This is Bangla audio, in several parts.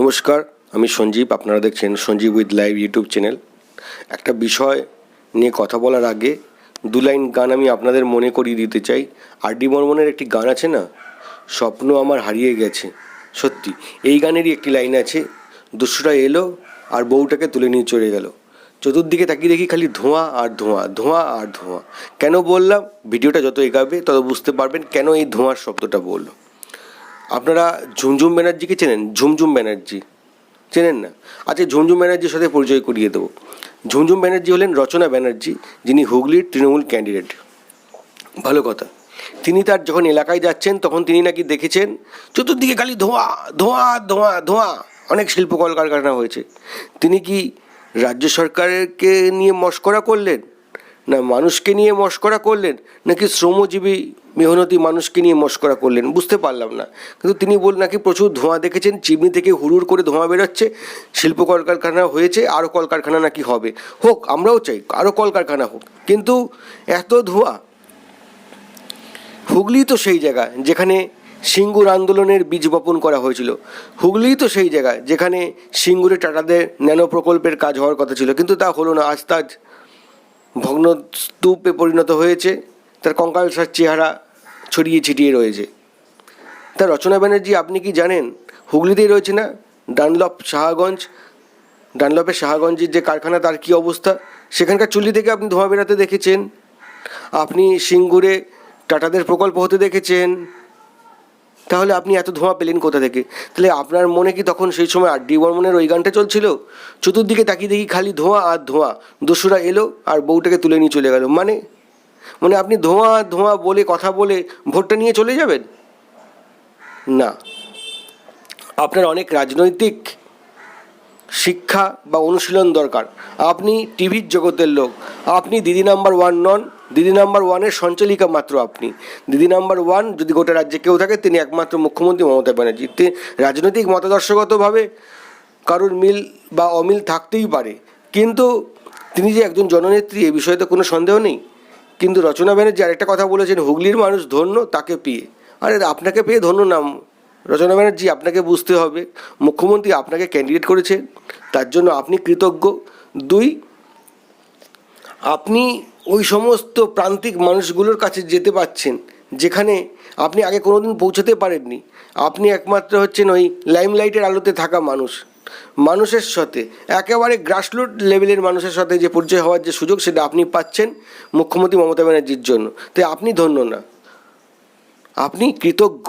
নমস্কার, আমি সঞ্জীব, আপনারা দেখছেন Sanjeev with live YouTube channel. একটা বিষয় নিয়ে কথা বলার আগে দু লাইন গান আমি আপনাদের মনে করিয়ে দিতে চাই। আর ডি বর্মনের একটি গান আছে না? স্বপ্ন আমার হারিয়ে গেছে। সত্যি, এই গানেরই একটি লাইন আছে দুশোটা এলো আর বউটাকে তুলে নিয়ে চলে গেল। চতুর্দিকে তাকিয়ে দেখি খালি ধোঁয়া আর ধোঁয়া ধোঁয়া আর ধোঁয়া। কেন বললাম? ভিডিওটা যত এগাবে তত বুঝতে পারবেন কেন এই ধোঁয়ার শব্দটা বলল। আপনারা ঝুমঝুম ব্যানার্জিকে চেনেন? ঝুমঝুম ব্যানার্জি। চেনেন না? আচ্ছা ঝুমঝুম ব্যানার্জির সাথে পরিচয় করিয়ে দেবো। ঝুমঝুম ব্যানার্জি হলেন রচনা ব্যানার্জি, যিনি হুগলির তৃণমূল ক্যান্ডিডেট। ভালো কথা। তিনি তার যখন এলাকায় যাচ্ছেন, তখন তিনি নাকি দেখেছেন, চতুর্দিকে খালি ধোঁয়া ধোঁয়া ধোঁয়া ধোঁয়া, অনেক শিল্প কলকারখানা হয়েছে। তিনি কি রাজ্য সরকারকে নিয়ে মস্করা করলেন? না মানুষকে নিয়ে মস্করা করলেন, নাকি শ্রমজীবী মেহনতি মানুষকে নিয়ে মস্করা করলেন? বুঝতে পারলাম না। কিন্তু তিনি বল, নাকি প্রচুর ধোঁয়া দেখেছেন? চিমনি থেকে হুড়ুর করে ধোঁয়া বেরোচ্ছে। শিল্প কলকারখানা হয়েছে আরও কলকারখানা নাকি হবে। হোক, আমরাও চাই আরও কলকারখানা হোক। কিন্তু এত ধোঁয়া। হুগলি তো সেই জায়গা, যেখানে সিঙ্গুর আন্দোলনের বীজ বপন করা হয়েছিল। হুগলি তো সেই জায়গা, যেখানে সিঙ্গুরে টাটাদের ন্যানো প্রকল্পের কাজ হওয়ার কথা ছিল। কিন্তু তা হলো না, আজ তাজ ভগ্ন স্তূপে পরিণত হয়েছে, তার কঙ্কালসার চেহারা ছড়িয়ে ছিটিয়ে রয়েছে। তা রচনা ব্যানার্জি, আপনি কি জানেন? হুগলিতেই রয়েছে না? ডানলপ শাহগঞ্জ ডানলপের শাহগঞ্জের যে কারখানা, তার কি অবস্থা? সেখানকার চুল্লি থেকে আপনি ধোঁয়া বেরাতে দেখেছেন। আপনি সিঙ্গুরে টাটাদের প্রকল্প হতে দেখেছেন। তাহলে আপনি এত ধোঁয়া পেলেন কোথা থেকে? তাহলে আপনার মনে কি তখন সেই সময় আর ডি বর্মনের ওই গানটা চলছিল? চতুর্দিকে তাকিয়ে দেখি খালি ধোঁয়া আর ধোঁয়া। দস্যুরা এলো আর বউটাকে তুলে নিয়ে চলে গেল। মানে মানে আপনি ধোঁয়া আর ধোঁয়া বলে কথা বলে ভোটটা নিয়ে চলে যাবেন? না। আপনার অনেক রাজনৈতিক শিক্ষা বা অনুশীলন দরকার। আপনি টিভির জগতের লোক। আপনি দিদি নাম্বার ওয়ান নন। দিদি নাম্বার ওয়ানের সঞ্চালিকা মাত্র আপনি। দিদি নাম্বার ওয়ান যদি গোটা রাজ্যে কেউ থাকে, তিনি একমাত্র মুখ্যমন্ত্রী মমতা ব্যানার্জি। রাজনৈতিক মতাদর্শগতভাবে কারোর মিল বা অমিল থাকতেই পারে। কিন্তু তিনি যে একজন জননেত্রী, এ বিষয়ে তো কোনো সন্দেহ নেই। কিন্তু রচনা ব্যানার্জি আরেকটা কথা বলেছেন, হুগলির মানুষ ধন্য তাকে পেয়ে। আরে, আপনাকে পেয়ে ধন্য নাম। রচনা ব্যানার্জি, আপনাকে বুঝতে হবে, মুখ্যমন্ত্রী আপনাকে ক্যান্ডিডেট করেছেন তার জন্য আপনি কৃতজ্ঞ। দুই, আপনি ওই সমস্ত প্রান্তিক মানুষগুলোর কাছে যেতে পাচ্ছেন, যেখানে আপনি আগে কোনোদিন পৌঁছাতে পারেননি। আপনি একমাত্র হচ্ছেন ওই লাইমলাইটের আলোতে থাকা মানুষ। মানুষের সাথে, একেবারে গ্রাসরুট লেভেলের মানুষের সাথে যে পরিচয় হওয়ার যে সুযোগ সেটা আপনি পাচ্ছেন মুখ্যমন্ত্রী মমতা ব্যানার্জির জন্য। তাই আপনি ধন্য না। আপনি কৃতজ্ঞ।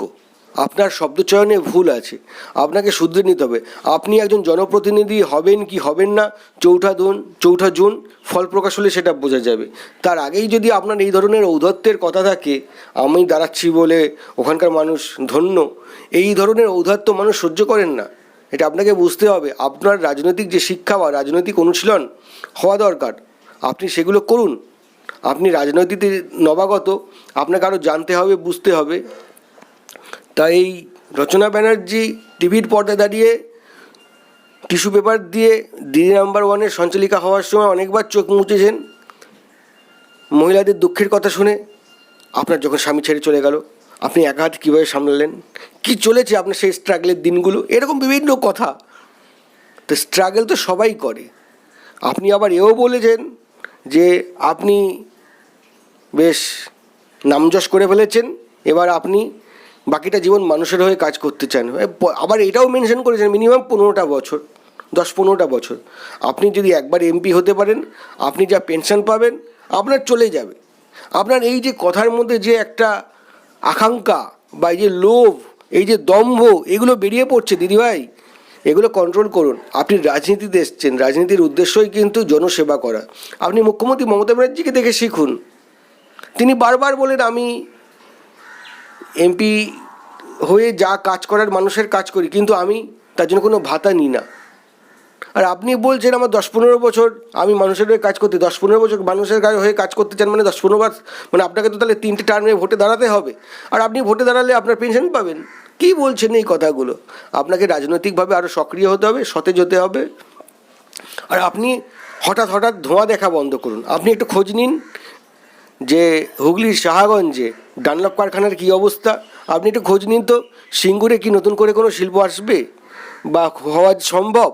আপনার শব্দচয়নে ভুল আছে। আপনাকে শুধরে নিতে হবে। আপনি একজন জনপ্রতিনিধি, হবেন কি হবেন না, চৌঠা জুন চৌঠা জুন, ফল প্রকাশ হলে সেটা বোঝা যাবে। তার আগেই যদি আপনার এই ধরনের ঔদ্ধত্যের কথা থাকে, আমি দাঁড়াচ্ছি বলে ওখানকার মানুষ ধন্য, এই ধরনের ঔদ্ধত্য মানুষ সহ্য করেন না। এটা আপনাকে বুঝতে হবে। আপনার রাজনৈতিক যে শিক্ষা বা রাজনৈতিক অনুশীলন হওয়া দরকার। আপনি সেগুলো করুন। আপনি রাজনৈতিক নবাগত। আপনাকে আরও জানতে হবে, বুঝতে হবে। তাই এই রচনা ব্যানার্জি টিভির পর্দায় দাঁড়িয়ে টিস্যু পেপার দিয়ে দিদি নাম্বার ওয়ানের সঞ্চালিকা হওয়ার সময় অনেকবার চোখ মুছেছেন। মহিলাদের দুঃখের কথা শুনে আপনার যখন স্বামী ছেড়ে চলে গেল, আপনি একা হাতে কীভাবে সামলালেন? কি চলেছে আপনার সেই স্ট্রাগলের দিনগুলো? এরকম বিভিন্ন কথা। তো স্ট্রাগল তো সবাই করে। আপনি আবার এও বলেছেন যে আপনি বেশ নামযশ করে ফেলেছেন। এবার আপনি বাকিটা জীবন মানুষের হয়ে কাজ করতে চান। আবার এটাও মেনশন করেছেন মিনিমাম পনেরোটা বছর, দশ পনেরোটা বছর। আপনি যদি একবার এমপি হতে পারেন, আপনি যা পেনশন পাবেন, আপনার চলে যাবে। আপনার এই যে কথার মধ্যে যে একটা আকাঙ্ক্ষা বা এই যে লোভ, এই যে দম্ভ, এগুলো বেরিয়ে পড়ছে দিদিভাই এগুলো কন্ট্রোল করুন। আপনি রাজনীতিতে এসছেন, রাজনীতির উদ্দেশ্যই কিন্তু জনসেবা করা। আপনি মুখ্যমন্ত্রী মমতা ব্যানার্জিকে দেখে শিখুন। তিনি বারবার বলেন, আমি এমপি হয়ে যা কাজ করার মানুষের কাজ করি, কিন্তু আমি তার জন্য কোনো ভাতা নিই না। আর আপনি বলছেন আমার দশ পনেরো বছর, আমি মানুষের হয়ে কাজ করতে, দশ পনেরো বছর মানুষের গায়ে হয়ে কাজ করতে চান মানে দশ পনেরো বার মানে আপনাকে তো তাহলে তিনটে টার্মে ভোটে দাঁড়াতে হবে। আর আপনি ভোটে দাঁড়ালে আপনার পেনশন পাবেন। কী বলছেন এই কথাগুলো? আপনাকে রাজনৈতিকভাবে আরও সক্রিয় হতে হবে, সতেজ হতে হবে। আর আপনি হঠাৎ হঠাৎ ধোঁয়া দেখা বন্ধ করুন। আপনি একটু খোঁজ নিন যে হুগলির শাহাগঞ্জে ডানলপ কারখানার কী অবস্থা? আপনি একটু খোঁজ নিন তো, সিঙ্গুরে কি নতুন করে কোনো শিল্প আসবে? বা হওয়া সম্ভব?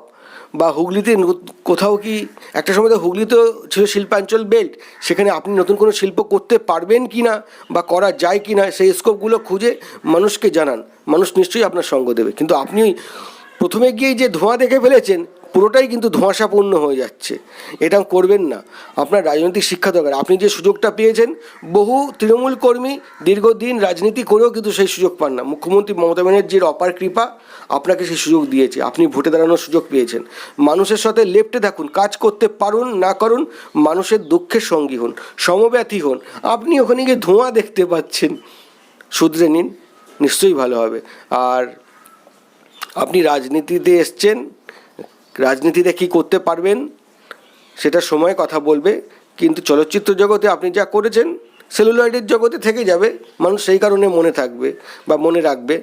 বা হুগলিতে কোথাও কি, একটা সময় তো হুগলিতেও ছিল শিল্পাঞ্চল বেল্ট, সেখানে আপনি নতুন কোনো শিল্প করতে পারবেন কি না বা করা যায় কি না সেই স্কোপগুলো খুঁজে মানুষকে জানান। মানুষ নিশ্চয়ই আপনার সঙ্গ দেবে। কিন্তু আপনি প্রথমে গিয়েই যে ধোঁয়া দেখে ফেলেছেন পুরোটাই কিন্তু ধোঁয়াশাপূর্ণ হয়ে যাচ্ছে। এটা করবেন না। আপনার রাজনৈতিক শিক্ষা দরকার। আপনি যে সুযোগটা পেয়েছেন, বহু তৃণমূল কর্মী দীর্ঘদিন রাজনীতি করেও কিন্তু সেই সুযোগ পান না। মুখ্যমন্ত্রী মমতা ব্যানার্জির অপার কৃপা আপনাকে সেই সুযোগ দিয়েছে। আপনি ভোটে দাঁড়ানোর সুযোগ পেয়েছেন। মানুষের সাথে লেপটে থাকুন, কাজ করতে পারুন, না করুন, মানুষের দুঃখের সঙ্গী হন, সমব্যথী হন। আপনি ওখানে গিয়ে ধোঁয়া দেখতে পাচ্ছেন। শুধরে নিন, নিশ্চয়ই ভালো হবে। আর আপনি রাজনীতিতে এসছেন রাজনীতিতে কি করতে পারবেন, সেটা সময় কথা বলবে, কিন্তু চলচ্চিত্র জগতে আপনি যা করেছেন সেলুলয়েডের জগতে থেকে যাবে, মানুষ সেই কারণে মনে থাকবে বা মনে রাখবে।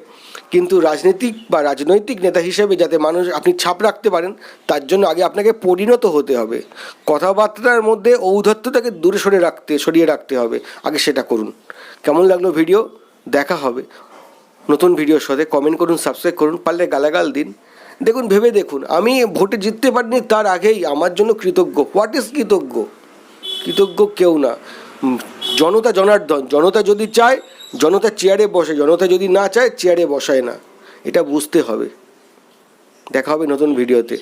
কিন্তু রাজনীতিক বা রাজনৈতিক নেতা হিসেবে যাতে মানুষ, আপনি ছাপ রাখতে পারেন, তার জন্য আগে আপনাকে পরিণত হতে হবে। কথাবার্তার মধ্যে ঔদ্ধত্যটাকে দূরে সরে রাখতে, সরিয়ে রাখতে হবে। আগে সেটা করুন। কেমন লাগল ভিডিও? দেখা হবে। নতুন ভিডিওর সাথে কমেন্ট করুন সাবস্ক্রাইব করুন, পারলে গালাগাল দিন। দেখুন, ভেবে দেখুন, আমি ভোটে জিততে পারিনি, তার আগেই আমার জন্য কৃতজ্ঞ। হোয়াট ইজ কৃতজ্ঞ? কৃতজ্ঞ কেউ না। জনতা জনার্দন, জনতা যদি চায়, জনতা চেয়ারে বসে, জনতা যদি না চায়, চেয়ারে বসায় না। এটা বুঝতে হবে। দেখা হবে নতুন ভিডিওতে।